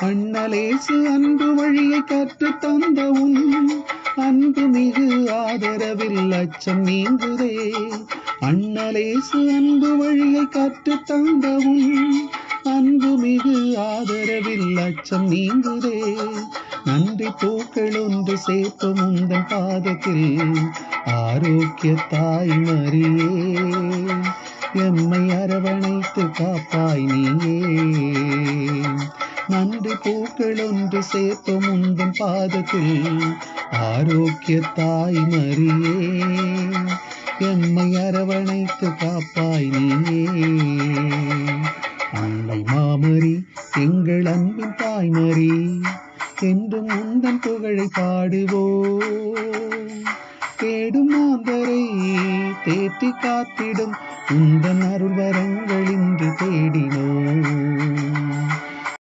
அண்ணலேசு அன்பு வழியை கற்று தந்த உன் அன்பு மிகு ஆதரவில் அச்சம் நீங்குதே. அண்ணலேசு அன்பு வழியை கற்று தந்த உன் அன்பு மிகு ஆதரவில் அச்சம் நீங்குதே. நன்றி பூக்கள் ஒன்று சேர்த்து முந்தன் பாதத்தில் ஆரோக்கிய தாய் மறியே எம்மை அரவணைத்து காப்பாய் நீயே. நன்றி பூக்கள் ஒன்று சேர்த்து உந்தன் பாதத்தில் ஆரோக்கிய தாய் மரியே எம்மை அரவணைத்து காப்பாய் நீயே. அன்னை மாமரி எங்கள் அன்பின் தாய்மரி என்றும் உந்தன் புகழை பாடுவோம் தேடும் மாந்தரை தேற்றி காத்திடும் உந்தன் அருள் வரங்கள் இன்று தேடி